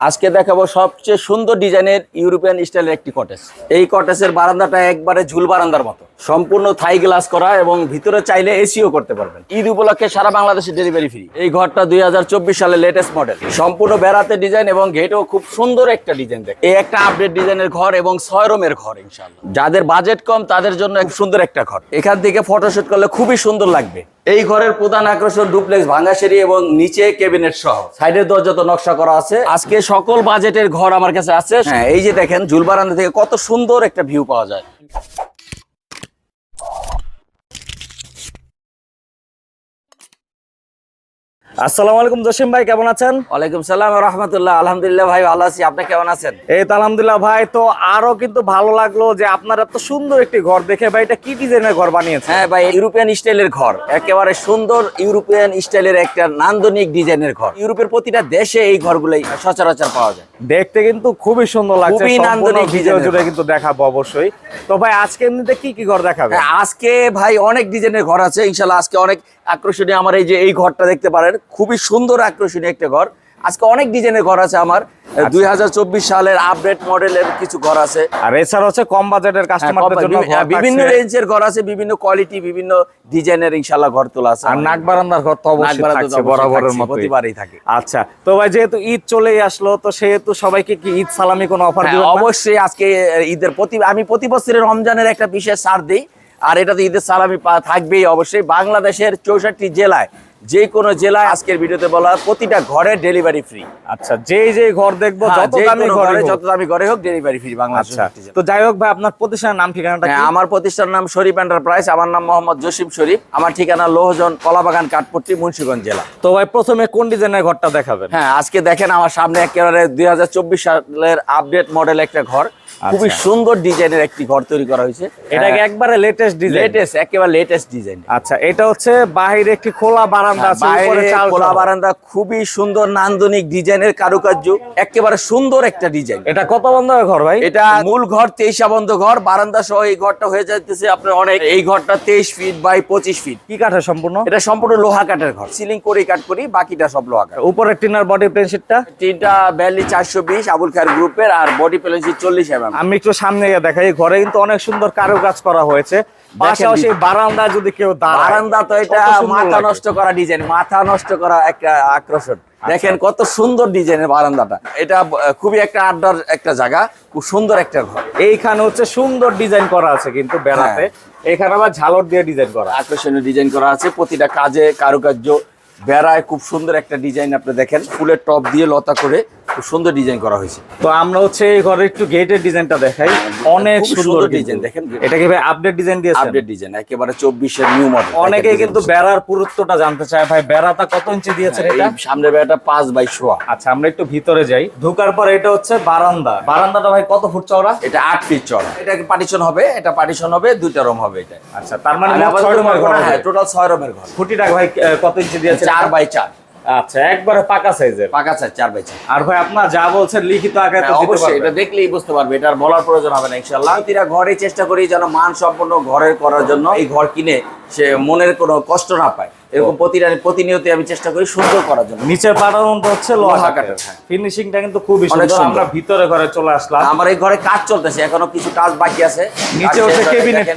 আজকে দেখাবো সবচেয়ে সুন্দর ডিজাইনের ইউরোপিয়ান স্টাইলের একটি কটেজ এই কটেজের বারান্দাটা একবারে ঝুল বারান্দার মতো। সম্পূর্ণ থাই গ্লাস করা এবং ভিতরে চাইলে এসিও করতে পারবেন। ঈদ উপলক্ষে সারা বাংলাদেশে ডেলিভারি ফ্রি এই ঘরটা দুই সালে লেটেস্ট মডেল সম্পূর্ণ বেড়াতে ডিজাইন এবং গেটও খুব সুন্দর একটা ডিজাইন দেখ এই একটা আপডেট ডিজাইনের ঘর এবং ছয় রুমের ঘর ইনশাল্লাহ যাদের বাজেট কম, তাদের জন্য সুন্দর একটা ঘর। এখান থেকে ফটোশুট করলে খুবই সুন্দর লাগবে। এই ঘরের প্রধান আকর্ষণ ডুপ্লেক্স ভাঙ্গাসেরি এবং নিচে ক্যাবিনেট সহ। সাইডের দরজা তো নকশা করা আছে। আজকে সকল বাজেটের ঘর আমার কাছে আছে। হ্যাঁ এই যে দেখেন ঝুলবারান্দা থেকে কত সুন্দর একটা ভিউ পাওয়া যায়। আসসালামু আলাইকুম জসিম ভাই কেমন আছেন? ওয়ালাইকুম সালাম রহমতুল্লাহ। আলহামদুলিল্লাহ ভাই ভালো আছি। আপনি কেমন আছেন? এই তো আলহামদুলিল্লাহ ভাই তো আরও কিন্তু ভালো লাগল যে আপনার এত সুন্দর একটি ঘর দেখে ভাই এটা কি ডিজাইনের ঘর বানিয়েছে হ্যাঁ ভাই ইউরোপিয়ান স্টাইলের ঘর। একেবারে সুন্দর ইউরোপিয়ান স্টাইলের একটা নান্দনিক ডিজাইনের ঘর। ইউরোপের প্রতিটা দেশে এই ঘরগুলোই সচরাচর পাওয়া যায়। দেখতে কিন্তু খুবই সুন্দর লাগছে খুবই নান্দনিক ভিডিও জুড়ে কিন্তু দেখাবো অবশ্যই। তো ভাই আজকে এমনিতে কি কি ঘর দেখাবে হ্যাঁ, আজকে ভাই অনেক ডিজাইনের ঘর আছে। ইনশাল্লাহ আজকে অনেক আকর্ষণীয় আমার এই যে এই ঘরটা দেখতে পারেন। খুবই সুন্দর আকর্ষণীয় একটা ঘর। আজকে অনেক ডিজাইনের ঘর আছে আমার। দুই সালের আপডেট মডেলের কিছু ঘর আছে। আর এছাড়া হচ্ছে কম বাজেটের হ্যাঁ, কাস্টমারদের জন্য বিভিন্ন থাকছে। রেঞ্জের ঘর আছে বিভিন্ন কোয়ালিটি বিভিন্ন ডিজাইনের ইনশাল্লাহ ঘর তোলা আছে আর নাক বারান্দার ঘর তো অবশ্যই থাকছে বরাবরের মতো প্রতিবারই থাকে। আচ্ছা তো ভাই যেহেতু ঈদ চলেই আসলো তো সেহেতু সবাইকে কি ঈদ সালামি কোনো অফার হ্যাঁ, দিবেন অবশ্যই আজকে ঈদের প্রতি আমি প্রতি বছরের রমজানের একটা বিশেষ ছাড় দিই। আর এটাতে ঈদের সালামি থাকবেই অবশ্যই বাংলাদেশের চৌষট্টি জেলায়। যে কোনো জেলায় আজকের ভিডিওতে বলা প্রতিটা ঘরে ডেলিভারি ফ্রি আচ্ছা যেই যেই ঘর দেখব যত দামি ঘরে। যত দামি ঘরে হোক ডেলিভারি ফ্রি বাংলাদেশ তো যাই হোক ভাই আপনার প্রতিষ্ঠানের নাম ঠিকানাটা কি? হ্যাঁ আমার প্রতিষ্ঠানের নাম শরীফ এন্টারপ্রাইজ আমার নাম মোহাম্মদ জসিম শরীফ আমার ঠিকানা লোহজন কলাবাগান কাঠপট্টি মুন্সিগঞ্জ জেলা। তো ভাই প্রথমে কোন ডিজাইনের ঘরটা দেখাবেন? হ্যাঁ আজকে দেখেন আমার সামনে একেবারে দুই হাজার চব্বিশ সালের আপডেট মডেল একটা ঘর। খুবই আচ্ছা। সুন্দর ডিজাইনের একটি ঘর তৈরি করা হয়েছে। এটা কি একবারে লেটেস্ট ডিজাইন লেটেস্ট একেবারে লেটেস্ট ডিজাইন আচ্ছা এটা হচ্ছে বাহিরে একটি খোলা বারান্দা আছে উপরে হ্যাঁ, চাল খোলা বারান্দা খুবই সুন্দর নান্দনিক ডিজাইনের কারুকার্য একেবারে সুন্দর একটা ডিজাইন। এটা কত বন্ধ ঘর ভাই? এটা মূল ঘর তেইশা বন্ধ ঘর বারান্দা সহ এই ঘরটা হয়ে যাইতেছে আপনার অনেক। এই ঘরটা তেইশ ফিট বাই পঁচিশ ফিট কি কাঠের সম্পূর্ণ? এটা সম্পূর্ণ লোহা কাঠের ঘর। সিলিং করে কাট করি বাকিটা সব লোহা কাঠ। উপরে টিনার বডি প্লেনশিটটা তিনটা ব্যালি চারশো বিশ আবুল খায়ের গ্রুপের আর বডি চল্লিশ এম আমি একটু সামনে গিয়ে দেখাই ঘরে কিন্তু অনেক সুন্দর কারুকাজ করা হয়েছে। পাশাপাশি বারান্দা যদি কেউ বারান্দা তো এটা কত সুন্দর মাথা নষ্ট করা ডিজাইন মাথা নষ্ট করা একটা আকর্ষণ। দেখেন কত সুন্দর ডিজাইনের বারান্দাটা। এটা খুবই একটা আড্ডার একটা জায়গা খুব সুন্দর একটা ঘর। এইখানে হচ্ছে সুন্দর ডিজাইন করা আছে কিন্তু বেড়াতে। হ্যাঁ। এখানে আবার ঝালর দিয়ে ডিজাইন করা আকর্ষণীয় ডিজাইন করা আছে প্রতিটা কাজে কারুকার্য বেড়ায় খুব সুন্দর একটা ডিজাইন আপনি দেখেন। ফুলের টপ দিয়ে লতা করে খুব সুন্দর ডিজাইন করা হয়েছে। তো আমরা হচ্ছে এই ঘরে একটু গেটের ডিজাইনটা দেখাই। অনেক সুন্দর ডিজাইন দেখেন। এটা কি ভাই আপডেট ডিজাইন দিয়েছেন? আপডেট ডিজাইন একেবারে চব্বিশের নিউ মডেল অনেকেই কিন্তু বেড়ার পুরুত্বটা জানতে চায়। ভাই বেড়াটা কত ইঞ্চি দিয়েছেন এটা? সামনে বেড়াটা পাঁচ বাই সোয়া আচ্ছা আমরা একটু ভিতরে যাই। ঢোকার পর এটা হচ্ছে বারান্দা। বারান্দাটা ভাই কত ফুট চওড়া? এটা আট ফিট চড়া এটা পার্টিশন হবে? এটা পার্টিশন হবে দুইটা রুম হবে এটা আচ্ছা তার মানে আমি মোট আপাতত ছয় রুমের ঘর হ্যাঁ টোটাল ছয় রুমের ঘর। খুঁটিটা ভাই কত ইঞ্চি দিয়েছেন চার বাই চার। আচ্ছা একবারে পাকা সাইজের। পাকা চার চার বাই চার। আর ভাই আপনার যা বলছেন লিখিত আকারে তো হ্যাঁ, দিতে অবশ্যই এটা দেখলেই বুঝতে পারবে এটা বলার প্রয়োজন হবে না ইনশাল্লাহ প্রতিটা ঘরে চেষ্টা করি যেন মান সম্পন্ন ঘরের করার জন্য এই ঘর কিনে সে মনের কোনো কষ্ট না পায়। এরকম প্রতিটা প্রতিনিয়ত আমি চেষ্টা করি সুন্দর করার জন্য। নিচের পাটানোটা হচ্ছে লোহা লোহা কাঠের। কাঠের, হ্যাঁ। ফিনিশিংটা কিন্তু খুবই সুন্দর। আমরা ভিতরে ঘরে চলে আসলাম। আমার এই ঘরে কাজ চলতেছে এখনও কিছু কাজ বাকি আছে। নিচে হচ্ছে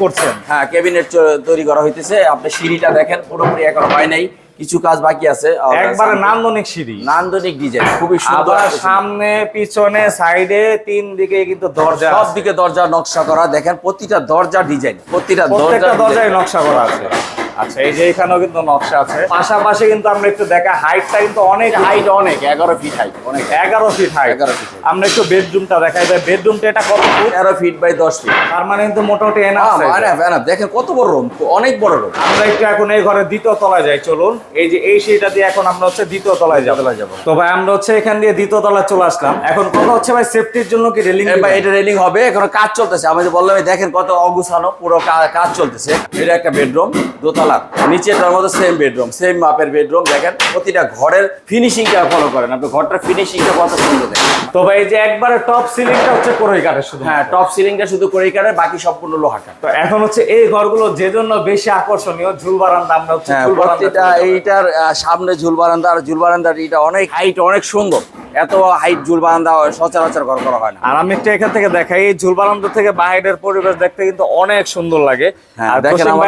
করছেন। হ্যাঁ ক্যাবিনেট তৈরি করা হইতেছে। আপনি সিঁড়িটা দেখেন পুরোপুরি এখনও হয় নাই। কিছু কাজ বাকি আছে একবারে নান্দনিক সিঁড়ি। নান্দনিক ডিজাইন খুবই সুন্দর সামনে পিছনে সাইডে তিন দিকে কিন্তু দরজা সব। দিকে দরজা নকশা করা দেখেন প্রতিটা দরজা ডিজাইন প্রতিটা দরজা দরজায় নকশা করা আছে। আচ্ছা এই যে এখানেও কিন্তু নকশা আছে। পাশাপাশি কিন্তু আমরা একটু দেখা হাইটটা কিন্তু অনেক হাইট অনেক এগারো ফিট হাইট অনেক। এগারো ফিট হাইট 11 feet height। আমরা একটু বেডরুমটা দেখাই। যায় বেডরুমটা এটা কত ফুট তেরো ফিট বাই দশ ফিট তার মানে কিন্তু মোটামুটি এনাফ দেখেন কত বড় রুম অনেক বড় রুম আমরা একটু এখন এই ঘরে দ্বিতীয় তলায় যাই চলুন। এই যে এই সিঁড়িটা দিয়ে এখন আমরা হচ্ছে দ্বিতীয় তলায় যাব। যাব। তো ভাই আমরা হচ্ছে এখান দিয়ে দ্বিতীয় তলায় চলে আসলাম। এখন কথা হচ্ছে ভাই সেফটির জন্য কি রেলিং এবার এটা রেলিং হবে এখন কাজ চলতেছে। আমি যে বললাম দেখেন কত অগুছানো পুরো কাজ চলতেছে। এটা একটা বেডরুম দোতলা কালার নিচেটার মধ্যে সেম বেডরুম সেম মাপের বেডরুম দেখেন প্রতিটা ঘরের ফিনিশিংটা ফলো করেন। আপনি ঘরটার ফিনিশিংটা কত সুন্দর দেখেন। তো ভাই যে একবারে টপ সিলিংটা হচ্ছে কোরই কাঠের শুধু হ্যাঁ টপ সিলিংটা শুধু করে কাটে বাকি সম্পূর্ণ লোহা কাঠ। তো এখন হচ্ছে এই ঘরগুলো যে জন্য বেশি আকর্ষণীয় ঝুল বারান্দা আমরা হচ্ছে হ্যাঁ ঝুল বারান্দা প্রতিটা তৈরি করি। এইটার সামনে ঝুল বারান্দা আর ঝুল বারান্দার এটা অনেক হাইট অনেক সুন্দর। এত হাইট ঝুল বারান্দা সচরাচর ঘর করা হয় না। আর আমি একটু এখান থেকে দেখাই এই ঝুল বারান্দা থেকে বাইরের পরিবেশ দেখতে কিন্তু অনেক সুন্দর লাগে। হ্যাঁ, আর দেখেন আমার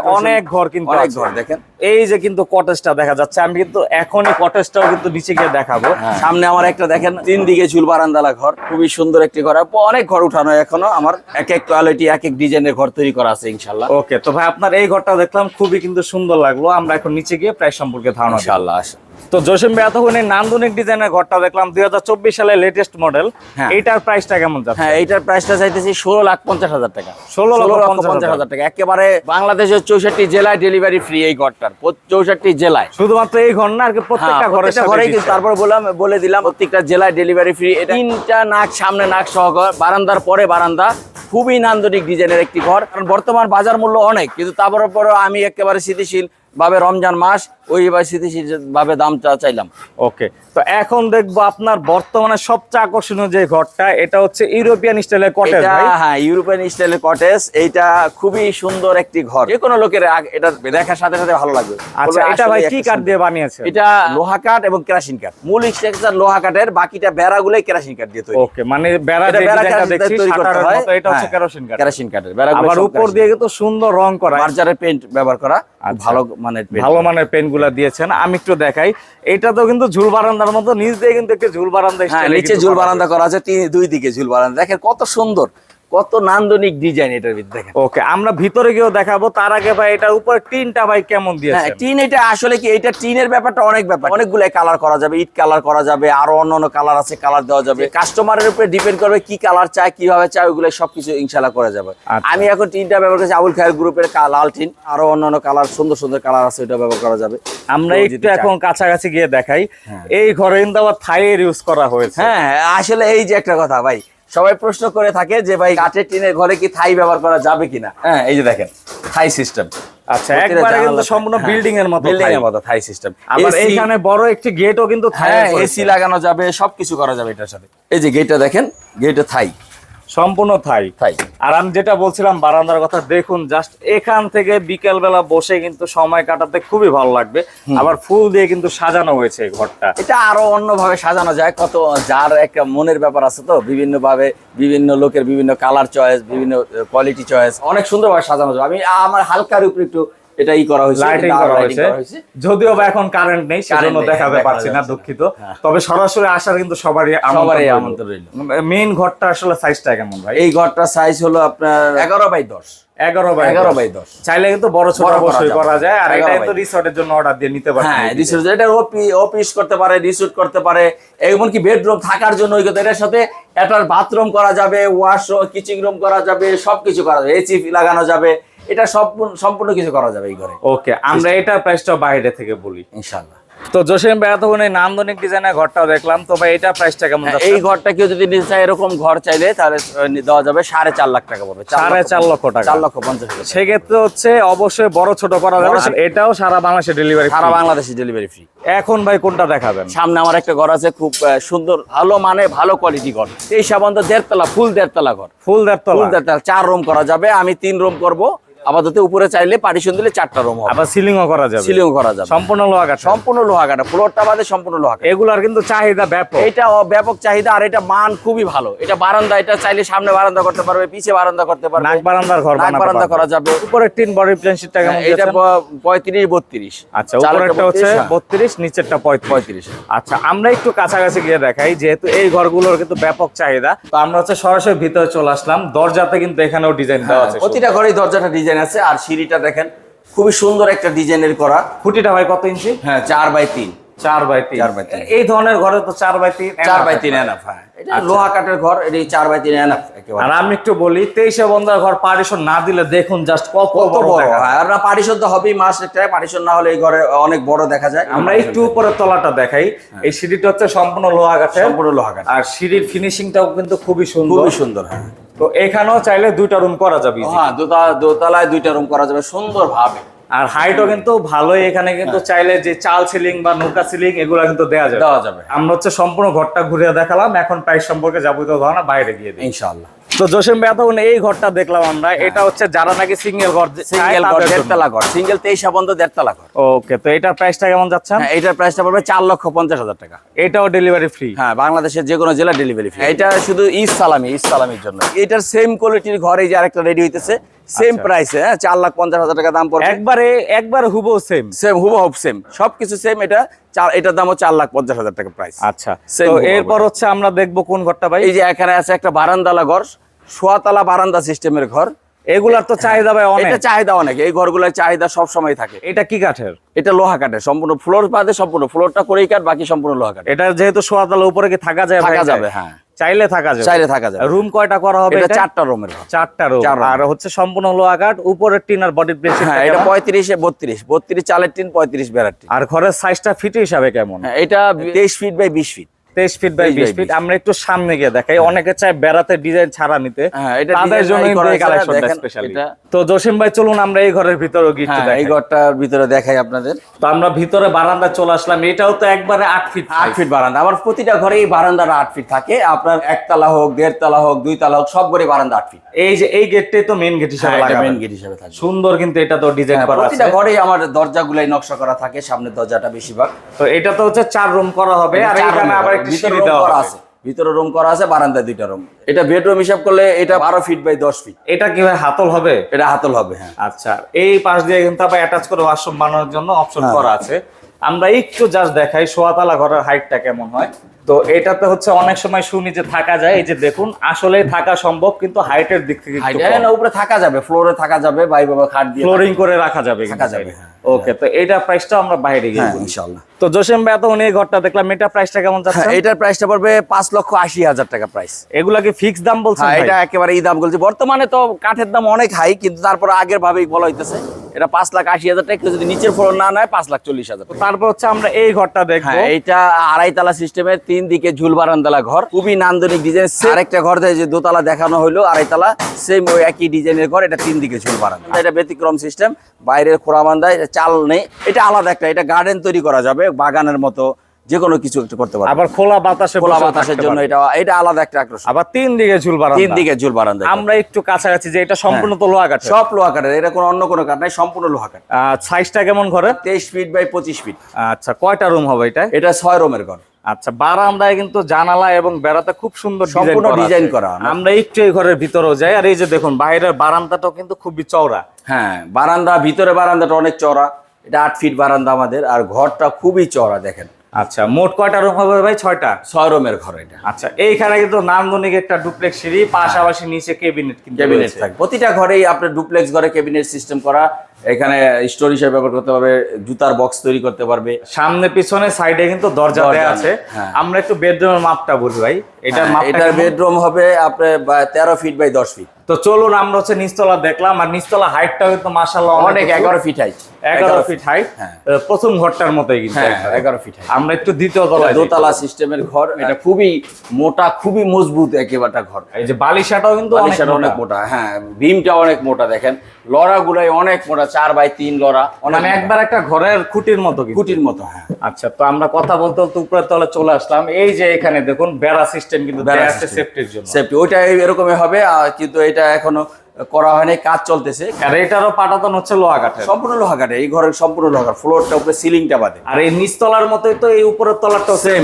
ভাইয়ের অনেক ঘর কিন্তু অনেক ঘর দেখেন। এই যে কিন্তু কটেজটা দেখা যাচ্ছে আমি কিন্তু এখনই কটেজটাও কিন্তু নিচে গিয়ে দেখাবো। হ্যাঁ, সামনে আমার একটা দেখেন তিন দিকে ঝুল বারান্দালা ঘর খুবই সুন্দর একটি ঘর। অনেক ঘর উঠানো এখনও। আমার এক এক কোয়ালিটি এক এক ডিজাইনের ঘর তৈরি করা আছে ইনশাল্লাহ। ওকে তো ভাই আপনার এই ঘরটা দেখলাম খুবই কিন্তু সুন্দর লাগল। আমরা এখন নিচে গিয়ে প্রায় সম্পর্কে ধারণা। ইনশাল্লাহ আসা তো জসিম ভাই এতক্ষণ এই নান্দনিক ডিজাইনের ঘরটা দেখলাম দুই হাজার চব্বিশ সালের লেটেস্ট মডেল হ্যাঁ। এইটার প্রাইসটা কেমন যাচ্ছে? হ্যাঁ এইটার প্রাইসটা চাইতেছি ষোলো লাখ পঞ্চাশ হাজার টাকা। 16 লক্ষ লক্ষ 50 পঞ্চাশ হাজার। টাকা। একেবারে বাংলাদেশের চৌষট্টি জেলায় ডেলিভারি ফ্রি এই ঘরটার। চৌষট্টি জেলায়। শুধুমাত্র এই ঘর না আর কি প্রত্যেকটা ঘরে সাথে ঘরেই দিচ্ছে। কিন্তু তারপর বললাম বলে দিলাম প্রত্যেকটা জেলায় ডেলিভারি ফ্রি এটা তিনটা নাক সামনে নাক সহ ঘর, বারান্দার পরে বারান্দা। খুবই নান্দনিক ডিজাইনের একটি ঘর। কারণ বর্তমান বাজার মূল্য অনেক কিন্তু তারপর পরে আমি একেবারে স্থিতিশীল ভাবে রমজান মাস ওই ভাবে দামটা চাইলাম। ওকে তো এখন দেখব আপনার বর্তমানে সবচেয়ে আকর্ষণীয় যে ঘরটা এটা হচ্ছে ইউরোপিয়ান স্টাইলের কটেজ হ্যাঁ ইউরোপিয়ান স্টাইলের কটেজ এইটা খুবই সুন্দর একটি ঘর। যে কোনো লোকের এটা দেখার সাথে সাথে ভালো লাগবে। আচ্ছা এটা ভাই কি কাঠ দিয়ে বানিয়েছে এটা লোহা কাঠ এবং কেরাসিন কাঠ মূল স্ট্রাকচার লোহা কাঠের বাকিটা বেড়াগুলোই কেরাসিন কাঠ দিয়ে তৈরি। ওকে মানে বেড়া যে ডিজাইনটা দেখছি মতো এটা হচ্ছে হ্যাঁ, কেরোসিন কাঠ কেরাসিন কাঠের বেড়াগুলো আবার উপর দিয়ে কিন্তু সুন্দর রং করা। মার্জারের পেন্ট ব্যবহার করা আচ্ছা। ভালো মানের পেন্ট ভালো মানের পেন গুলা দিয়েছেন আমি একটু দেখাই। এটা তো কিন্তু ঝুল বারান্দার মতো নিচ দিয়ে কিন্তু একটু ঝুল বারান্দা হ্যাঁ নিচে ঝুল বারান্দা করা আছে দুই দিকে ঝুল বারান্দা। দেখেন কত সুন্দর। কত নান্দনিক ডিজাইন এটার ভিতরে ওকে আমরা ভিতরে গিয়েও দেখাবো তার আগে ভাই এটার উপরে টিনটা ভাই কেমন হ্যাঁ দিয়েছেন? টিন এটা আসলে কি এটা টিনের ব্যাপারটা অনেক ব্যাপার। অনেকগুলো কালার করা যাবে ইট কালার করা যাবে আরও অন্যান্য কালার আছে কালার দেওয়া যাবে। কাস্টমারের উপরে ডিপেন্ড করবে কি কালার চায় কীভাবে চায় ওগুলো সবকিছু ইনশাল্লাহ করা যাবে। আচ্ছা। আমি এখন টিনটা ব্যবহার করছি আবুল খায়ের গ্রুপের লাল টিন। আরও অন্যান্য কালার সুন্দর সুন্দর কালার আছে ওটা ব্যবহার করা যাবে। আমরা একটু। এখন কাছাকাছি গিয়ে দেখাই। হ্যাঁ। এই ঘরে কিন্তু আবার থাইয়ের ইউজ করা হয়েছে। হ্যাঁ আসলে এই যে একটা কথা ভাই সবাই প্রশ্ন করে থাকে যে ভাই কাঠের টিনের ঘরে কি থাই ব্যবহার করা যাবে কিনা? হ্যাঁ এই যে দেখেন থাই সিস্টেম আচ্ছা একবারে কিন্তু সম্পূর্ণ বিল্ডিং এর মতো বিল্ডিং থাই। এর মতো থাই সিস্টেম আবার এখানে বড় একটি গেটও কিন্তু থাই হ্যাঁ এসি লাগানো যাবে সবকিছু করা যাবে এটার সাথে। এই যে গেটটা দেখেন গেটে থাই। সম্পূর্ণ থাই। থাই। আর আমি যেটা বলছিলাম বারান্দার কথা দেখুন জাস্ট এখান থেকে বিকেল বেলা বসে কিন্তু সময় কাটাতে খুবই ভালো লাগবে। আবার ফুল দিয়ে কিন্তু সাজানো হয়েছে ঘরটা। এটা আরও অন্যভাবে সাজানো যায় কত যার একটা মনের ব্যাপার আছে তো বিভিন্ন ভাবে বিভিন্ন লোকের বিভিন্ন কালার চয়েস বিভিন্ন কোয়ালিটি চয়েস অনেক সুন্দরভাবে সাজানো যায়। আমি আমার হালকার উপরে একটু এটা ই করা হয়েছে লাইটিং করা হয়েছে। যদিও বা এখন কারেন্ট নেই সেজন্য দেখাতে পারছি না দুঃখিত। হ্যাঁ। তবে সরাসরি আসার কিন্তু সবারই সবারই আমন্ত্রণ রইল। মেইন ঘরটা আসলে সাইজটা কেমন ভাই? এই ঘরটার সাইজ হলো আপনার এগারো বাই দশ। এগারো বাই এগারো বাই দশ। চাইলে কিন্তু বড় ছোট অবশ্যই করা যায় আর এটা কিন্তু by জন্য অর্ডার দিয়ে নিতে পারবেন হ্যাঁ এই রিসোর্ট এটা ওপি অফিস করতে পারে রিসোর্ট করতে পারে এমনকি বেডরুম থাকার জন্য ওই কথা এটার সাথে এটার বাথরুম করা যাবে ওয়াশ কিচেন রুম করা যাবে সবকিছু করা যাবে এসি লাগানো যাবে। এটা সম্পূর্ণ সম্পূর্ণ কিছু করা যাবে এই ঘরে। ওকে আমরা এটা প্রাইসটা বাইরে থেকে বলি। ইনশাল্লাহ। তো জসিম ভাই এতক্ষণ এই নান্দনিক ডিজাইনের ঘরটাও দেখলাম। তো ভাই এটা প্রাইসটা কেমন হ্যাঁ, এই ঘরটা কেউ যদি নিতে চায় এরকম ঘর চাইলে তাহলে দেওয়া যাবে সাড়ে চার লাখ টাকা পড়বে। সাড়ে চার লক্ষ টাকা। চার লক্ষ পঞ্চাশ সেক্ষেত্রে হচ্ছে অবশ্যই বড় ছোট করা যাবে। এটাও সারা বাংলাদেশে ডেলিভারি সারা বাংলাদেশে ডেলিভারি ফ্রি এখন ভাই কোনটা দেখাবেন? সামনে আমার একটা ঘর আছে খুব সুন্দর ভালো মানে ভালো কোয়ালিটি ঘর। এই সাবন্ধ দেড়তলা ফুল দেড়তলা ঘর। ফুল দেড়তলা। ফুল দেড়তলা চার রুম করা যাবে। আমি তিন রুম করব। আপাতত উপরে চাইলে পার্টিশন দিলে চারটা রুম হবে। আবার সিলিংও করা যাবে। সিলিং করা যাবে। সম্পূর্ণ লোহা সম্পূর্ণ লোহা কাটা ফ্লোরটা বাদে সম্পূর্ণ লোহা কাটা এগুলার কিন্তু চাহিদা ব্যাপক। এটা ব্যাপক চাহিদা আর এটা মান খুবই ভালো। এটা বারান্দা এটা চাইলে সামনে বারান্দা করতে পারবে পিছে বারান্দা করতে পারবে। নাক বারান্দার ঘর নাক বারান্দা করা যাবে। উপরে টিন বডি প্ল্যানশিটটা কেমন হ্যাঁ, এটা দিয়েছেন? পঁয়ত্রিশ বত্রিশ। আচ্ছা উপরেরটা হচ্ছে বত্রিশ নিচেরটা পঁয়ত্রিশ। পঁয়ত্রিশ। আচ্ছা আমরা একটু কাছাকাছি গিয়ে দেখাই যেহেতু এই ঘরগুলোর কিন্তু ব্যাপক চাহিদা। তো আমরা হচ্ছে সরাসরি ভিতরে চলে আসলাম। দরজাতে কিন্তু এখানেও ডিজাইন দেওয়া আছে। হ্যাঁ, প্রতিটা ঘরেই দরজাটা ডিজাইন আছে আর সিঁড়িটা দেখেন খুবই সুন্দর একটা ডিজাইনের করা। খুঁটিটা ভাই কত ইঞ্চি? হ্যাঁ চার বাই তিন। চার বাই তিন। চার বাই তিন। এই ধরনের ঘরে তো চার বাই তিন চার বাই তিন এনাফ হ্যাঁ। এটা আচ্ছা। লোহা কাঠের ঘর এটা চার বাই তিন এনাফ আর আমি একটু বলি তেইশে বন্ধার ঘর পারিশন না দিলে দেখুন জাস্ট কত বড় যায়। হ্যাঁ আর না পারিশন তো হবেই মাস একটা পারিশন না হলে এই ঘরে অনেক বড় দেখা যায়। আমরা একটু উপরের তলাটা দেখাই। এই সিঁড়িটা হচ্ছে সম্পূর্ণ লোহা কাঠের। হ্যাঁ। সম্পূর্ণ লোহা কাঠ আর সিঁড়ির ফিনিশিংটাও কিন্তু খুবই সুন্দর। খুবই সুন্দর হ্যাঁ। তো এখানেও চাইলে দুইটা রুম করা যাবে হ্যাঁ দোতলা দোতলায় দুইটা রুম করা যাবে সুন্দর ভাবে আর হাইটও কিন্তু ভালোই এখানে কিন্তু চাইলে যে চাল সিলিং বা নৌকা সিলিং এগুলো কিন্তু দেওয়া যাবে। দেওয়া যাবে। আমরা হচ্ছে সম্পূর্ণ ঘরটা ঘুরে দেখালাম এখন প্রাইস সম্পর্কে যাবতীয় ধারণা বাইরে গিয়ে দিই ইনশাআল্লাহ। তো জসিম ভাই এতক্ষণ এই ঘরটা দেখলাম আমরা। এটা হচ্ছে যারা নাকি সিঙ্গেল ঘর সিঙ্গেল ঘর দেড়তলা ঘর। সিঙ্গেল তেইশ পর্যন্ত দেড়তলা ঘর। ওকে তো এটার প্রাইসটা কেমন যাচ্ছে? হ্যাঁ এটার প্রাইসটা পড়বে চার লক্ষ পঞ্চাশ হাজার টাকা। এটাও ডেলিভারি ফ্রি হ্যাঁ বাংলাদেশের যে কোনো জেলা ডেলিভারি ফ্রি এটা শুধু ইস সালামি ইস সালামির জন্য। এটার সেম কোয়ালিটির ঘর যে আরেকটা রেডি হইতেছে সেম আচ্ছা। প্রাইসে হ্যাঁ চার লাখ পঞ্চাশ হাজার টাকা দাম পড়বে। একবারে একবার হুবো সেম সেম হুবহুব সেম সবকিছু সেম এটা চার এটার দামও চার লাখ পঞ্চাশ হাজার টাকা প্রাইস আচ্ছা তো এরপর হচ্ছে আমরা দেখব কোন ঘরটা ভাই? এই যে এখানে আছে একটা বারান্দালা ঘর সোয়াতলা বারান্দা সিস্টেমের ঘর। এগুলার তো চাহিদা ভাই অনেক। চাহিদা অনেক। এই ঘরগুলোর চাহিদা সব সময় থাকে। এটা কি কাঠের? এটা লোহা কাঠের। সম্পূর্ণ ফ্লোর বাদে সম্পূর্ণ। ফ্লোরটা করেই কাঠ বাকি সম্পূর্ণ লোহা কাঠ। এটা যেহেতু সোয়াতলা উপরে কি থাকা যায় থাকা যাবে হ্যাঁ। চাইলে থাকা যাবে। চাইলে থাকা যাবে। রুম কয়টা করা হবে এটা চারটা রুমের চারটা রুম আর হচ্ছে সম্পূর্ণ লোহা কাঠ উপরের টিন আর বডির বেশি হ্যাঁ এটা পঁয়ত্রিশে বত্রিশ। বত্রিশ চালের টিন পঁয়ত্রিশ বেড়ার টিন। আর ঘরের সাইজটা ফিট হিসাবে কেমন? হ্যাঁ এটা তেইশ ফিট বাই বিশ ফিট তেইশ ফিট বাই 23 by বিশ ফিট আমরা একটু সামনে গিয়ে দেখাই। অনেকে চায় বেড়াতে ডিজাইন ছাড়া নিতে। হ্যাঁ, তাদের জন্য এই তো জসিম ভাই চলুন আমরা এই ঘরের ভিতরে হ্যাঁ এই ঘরটার ভিতরে দেখাই আপনাদের। তো আমরা ভিতরে বারান্দা চলে আসলাম। এটাও তো একবারে আট ফিট আট ফিট বারান্দা। আমার প্রতিটা ঘরেই বারান্দাটা আট ফিট থাকে। আপনার একতলা হোক দেড়তলা হোক দুই তলা হোক সব ঘরে বারান্দা আট ফিট এই যে এই গেটটাই তো মেইন গেট হিসেবে মেন গেট হিসেবে থাকে। সুন্দর কিন্তু এটা তো ডিজাইন হ্যাঁ, করা আছে। প্রতিটা ঘরেই আমার দরজাগুলাই নকশা করা থাকে সামনের দরজাটা বেশিরভাগ। তো এটা তো হচ্ছে চার রুম করা হবে। আর এখানে আবার ঘর। ভিতরে দেওয়া আছে আছে। ভিতরে রুম করা আছে বারান্দায় দুইটা রুম এটা বেডরুম হিসাব করলে এটা বারো ফিট বাই দশ ফিট এটা কি হাতল হবে? এটা হাতল হবে হ্যাঁ। আচ্ছা এই পাশ দিয়ে কিন্তু আবার অ্যাটাচ করে ওয়াশরুম বানানোর জন্য অপশন হ্যাঁ। করা আছে। আমরা একটু জাস্ট দেখাই সোয়াতলা ঘরের হাইটটা কেমন হয়। তো এটাতে হচ্ছে অনেক সময় শুনি যে থাকা যায় এই যে দেখুন আসলে থাকা সম্ভব কিন্তু হাইটের দিক থেকে উপরে থাকা যাবে ফ্লোরে থাকা যাবে ভাই বাবা খাট দিয়ে ফ্লোরিং করে রাখা যাবে থাকা যাবে, হ্যাঁ। ওকে তো এটা প্রাইসটা আমরা বাইরে গিয়ে হ্যাঁ বলি। ইনশাল্লাহ তো জসিম ভাই তো উনি এই ঘরটা দেখলাম এটা প্রাইসটা কেমন যাচ্ছে হ্যাঁ এটার প্রাইসটা পড়বে পাঁচ লক্ষ আশি হাজার টাকা প্রাইস এগুলা কি ফিক্স দাম বলছেন হ্যাঁ ভাই? এটা একেবারে এই দাম বলছি। বর্তমানে তো কাঠের দাম অনেক হাই কিন্তু তারপর আগের ভাবেই বলা হইতেছে এটা পাঁচ লাখ আশি হাজার টাকা যদি নিচের ফ্লোর না নেয় পাঁচ লাখ চল্লিশ হাজার তারপর হচ্ছে আমরা এই ঘরটা দেখব। হ্যাঁ এইটা আড়াইতলা সিস্টেমের তিন দিকে ঝুল বারান্দালা ঘর। খুবই নান্দনিক ডিজাইন আরেকটা ঘর যে দোতলা দেখানো হলো আড়াইতলা সেম ওই একই ডিজাইনের ঘর এটা তিন দিকে ঝুল বারান্দা। এটা ব্যতিক্রম সিস্টেম বাইরের খোড়া বান্ধায় চাল নেই এটা আলাদা একটা এটা গার্ডেন তৈরি করা যাবে বাগানের মতো যে কোনো কিছু একটু করতে পারবে। আবার খোলা বাতাসে খোলা বাতাসের জন্য এটা এটা আলাদা একটা আকর্ষণ। আবার তিন দিকে ঝুল বারান্দা। তিন দিকে ঝুল বারান্দা আমরা একটু কাছাকাছি যে এটা সম্পূর্ণ তো লোহা কাঠ সব লোহা কাঠের এটা কোনো অন্য কোনো কাঠ নাই সম্পূর্ণ লোহা কাঠ। সাইজটা কেমন ঘরে তেইশ ফিট বাই পঁচিশ ফিট আচ্ছা কয়টা রুম হবে এটা? এটা ছয় রুমের ঘর। আচ্ছা বারান্দায় কিন্তু জানালা এবং বেড়াতে খুব সুন্দর সম্পূর্ণ ডিজাইন করা। আমরা একটু এই ঘরের ভিতরেও যাই আর এই যে দেখুন বাইরের বারান্দাটাও কিন্তু খুবই চওড়া। হ্যাঁ বারান্দা ভিতরে বারান্দাটা অনেক চওড়া। এটা আট ফিট বারান্দা আমাদের আর ঘরটা খুবই চওড়া দেখেন। আচ্ছা মোট কয়টা রুম হবে ভাই? ছয়টা? ছয় রুমের ঘর এটা। আচ্ছা এইখানে কিন্তু নান্দনিক একটা ডুপ্লেক্স সিঁড়ি পাশাপাশি নিচে ক্যাবিনেট। থাকে প্রতিটা ঘরেই আপনার ডুপ্লেক্স ঘরে ক্যাবিনেট সিস্টেম করা এখানে স্টোর হিসেবে ব্যবহার করতে পারবে জুতার বক্স তৈরি করতে পারবে। সামনে পিছনে সাইডে কিন্তু দরজা দেওয়া আছে। হ্যাঁ। আমরা একটু বেডরুমের মাপটা বলি ভাই। এটা হ্যাঁ, এটার বেডরুম হবে আপনার তেরো ফিট বাই দশ ফিট তো চলুন আমরা হচ্ছে নিচতলা দেখলাম আর নিচতলা হাইটটাও কিন্তু মাসাল্লাহ অনেক এগারো ফিট হাইট এগারো ফিট হাইট হ্যাঁ। প্রথম ঘরটার মতোই কিন্তু হ্যাঁ। এগারো ফিট আমরা একটু দ্বিতীয় তলায় দোতলা সিস্টেমের ঘর এটা খুবই মোটা খুবই মজবুত ঘর। এই যে বালিশাটাও কিন্তু অনেক অনেক মোটা। হ্যাঁ অনেক মোটা দেখেন। লড়া গুলাই অনেক মোটা চার বাই তিন লড়া মানে একবার একটা ঘরের খুঁটির মতো কিন্তু। কুটির মতো হ্যাঁ। আচ্ছা তো আমরা কথা বলতে বলতে উপরের তলে চলে আসলাম। এই যে এখানে দেখুন বেড়া সিস্টেম কিন্তু বেড়া আছে সেফটির জন্য। সেফটি ওইটা এরকমই হবে কিন্তু এটা এখনও করা হয়নি কাজ চলতেছে। আর এটারও পাটাতন হচ্ছে লোহা কাঠের। সম্পূর্ণ লোহা কাটে এই ঘরের সম্পূর্ণ লোহা কাঠ ফ্লোরটা উপরে সিলিংটা বাদে আর এই নিচতলার মতোই তো এই উপরের তলাটাও সেম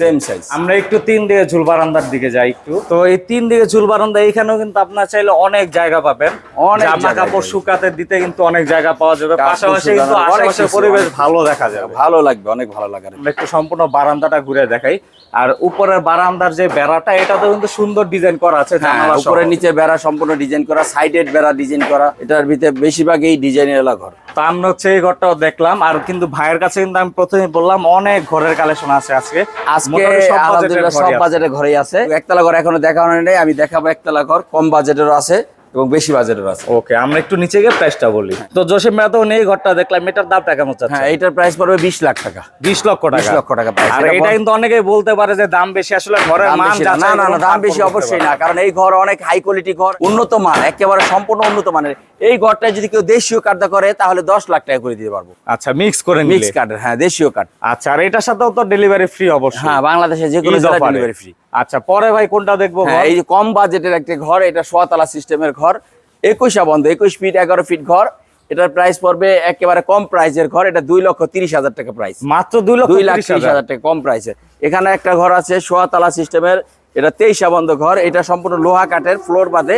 সেম সাইজ আমরা একটু তিন দিকে ঝুল বারান্দার দিকে যাই একটু। তো এই তিন দিকে ঝুল বারান্দা এখানেও কিন্তু আপনার চাইলে অনেক জায়গা পাবেন। অনেক জামা কাপড় শুকাতে দিতে কিন্তু অনেক জায়গা পাওয়া যাবে। পাশাপাশি কিন্তু আশেপাশের পরিবেশ ভালো দেখা যাবে। ভালো লাগবে অনেক ভালো লাগে আমরা একটু সম্পূর্ণ বারান্দাটা ঘুরে দেখাই। আর উপরের বারান্দার যে বেড়াটা এটাতেও কিন্তু সুন্দর ডিজাইন করা আছে হ্যাঁ উপরে নিচে বেড়া সম্পূর্ণ ডিজাইন করা সাইডেড বেড়া ডিজাইন করা এটার ভিতরে বেশিরভাগ এই ডিজাইনের এলা ঘর। তো আমরা হচ্ছে এই ঘরটাও দেখলাম আর কিন্তু ভাইয়ের কাছে কিন্তু আমি প্রথমে বললাম অনেক ঘরের কালেকশন আছে আজকে। আজকে মোটামুটি সব বাজেটের আলহামদুলিল্লাহ সব বাজেটের ঘরেই আছে। একতলা ঘর এখনও দেখানো নেই আমি দেখাবো একতলা ঘর কম বাজেটেরও আছে। এবং বেশি বাজেটের আছে। ওকে আমরা একটু নিচে গিয়ে প্রাইসটা বলি। তো জসিম ভাই তো নেই ঘরটা দেখলাম এটার দামটা কেমন চাচ্ছে হ্যাঁ এইটার প্রাইস পড়বে বিশ লাখ টাকা। বিশ লক্ষ টাকা। 20 লক্ষ টাকা price। আর এটা কিন্তু অনেকেই বলতে পারে যে দাম বেশি আসলে ঘরের মান বেশি না। না না দাম বেশি অবশ্যই না কারণ এই ঘর অনেক হাই কোয়ালিটি ঘর উন্নত মান একেবারে সম্পূর্ণ উন্নত মানের। এই ঘরটা যদি কেউ দেশীয় কার্ডটা করে তাহলে দশ লাখ টাকা করে দিতে পারব। আচ্ছা মিক্স করে নিলে। মিক্স কার্ডের হ্যাঁ দেশীয় কার্ড আচ্ছা আর এটার সাথেও তো ডেলিভারি ফ্রি অবশ্যই। হ্যাঁ বাংলাদেশে যে কোনো এ। ডেলিভারি ফ্রি আচ্ছা পরে ভাই কোনটা দেখব হ্যাঁ এই যে কম বাজেটের একটা ঘর এটা সোয়াতলা সিস্টেমের ঘর। একুশা বন্ধ একুশ ফিট এগারো ফিট ঘর। এটার প্রাইস পড়বে একেবারে কম প্রাইসের ঘর এটা দুই লক্ষ তিরিশ হাজার টাকা প্রাইস মাত্র দুই লক্ষ দুই লাখ তিরিশ হাজার। টাকা কম প্রাইসে এখানে একটা ঘর আছে সোয়াতলা সিস্টেমের এটা তেইশা বন্ধ ঘর এটা সম্পূর্ণ লোহা কাঠের ফ্লোর বাদে।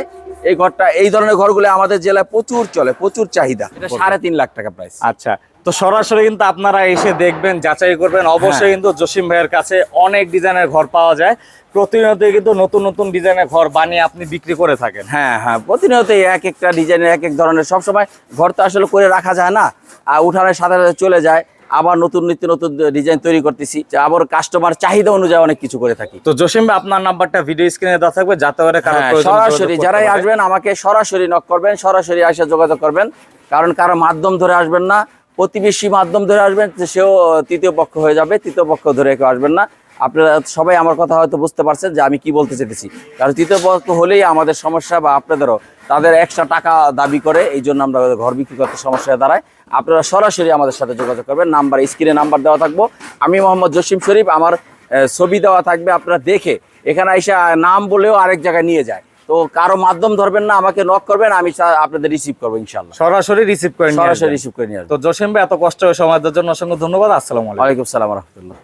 এই ঘরটা এই ধরনের ঘরগুলো আমাদের জেলায় প্রচুর চলে প্রচুর চাহিদা। এটা সাড়ে তিন লাখ টাকা প্রাইস আচ্ছা তো সরাসরি কিন্তু আপনারা এসে দেখবেন যাচাই করবেন। অবশ্যই হ্যাঁ। কিন্তু জসিম ভাইয়ের কাছে অনেক ডিজাইনের ঘর পাওয়া যায়। প্রতিনিয়ত কিন্তু নতুন নতুন ডিজাইনের ঘর বানিয়ে আপনি বিক্রি করে থাকেন। হ্যাঁ হ্যাঁ প্রতিনিয়ত এক একটা ডিজাইনের এক এক ধরনের। সবসময় ঘর তো আসলে করে রাখা যায় না আর উঠানের সাথে সাথে চলে যায়। আবার নতুন নিত্য নতুন ডিজাইন তৈরি করতেছি আবার কাস্টমার চাহিদা অনুযায়ী অনেক কিছু করে থাকি। তো জসিম ভাই আপনার নাম্বারটা ভিডিও স্ক্রিনে দেওয়া থাকবে যাতে করে হ্যাঁ, সরাসরি যারাই আসবেন আমাকে সরাসরি নক করবেন সরাসরি এসে যোগাযোগ করবেন। কারণ কারও মাধ্যম ধরে আসবেন না প্রতিবেশী মাধ্যম ধরে আসবেন সেও তৃতীয় পক্ষ হয়ে যাবে, তৃতীয় পক্ষ ধরে কেউ আসবেন না। আপনারা সবাই আমার কথা হয়তো বুঝতে পারছেন যে আমি কি বলতে চেয়েছি। কারণ তৃতীয় পক্ষ হলেই আমাদের সমস্যা বা আপনাদেরও তাদের এক্সট্রা টাকা দাবি করে, এই জন্য আমরা ঘর বিক্রি করতে সমস্যায় দাঁড়ায়। আপনারা সরাসরি আমাদের সাথে যোগাযোগ করবেন, নাম্বার, স্ক্রিনে নাম্বার দেওয়া থাকব। আমি মোহাম্মদ জসিম শরীফ, আমার ছবি দেওয়া থাকবে, আপনারা দেখে এখানে এসে নাম বলেও আরেক জায়গায় নিয়ে যায়। তো কারও মাধ্যম ধরবেন না আমাকে নক করবেন আমি আপনাদের রিসিভ করব ইনশাল্লাহ সরাসরি রিসিভ করে সরাসরি রিসিভ করে নিয়ে তো জসিম ভাই এত কষ্ট সময় সমাজের জন্য অসংখ্য ধন্যবাদ আসসালাম আলাইকুম। সালাম রহমতুল্লাহ।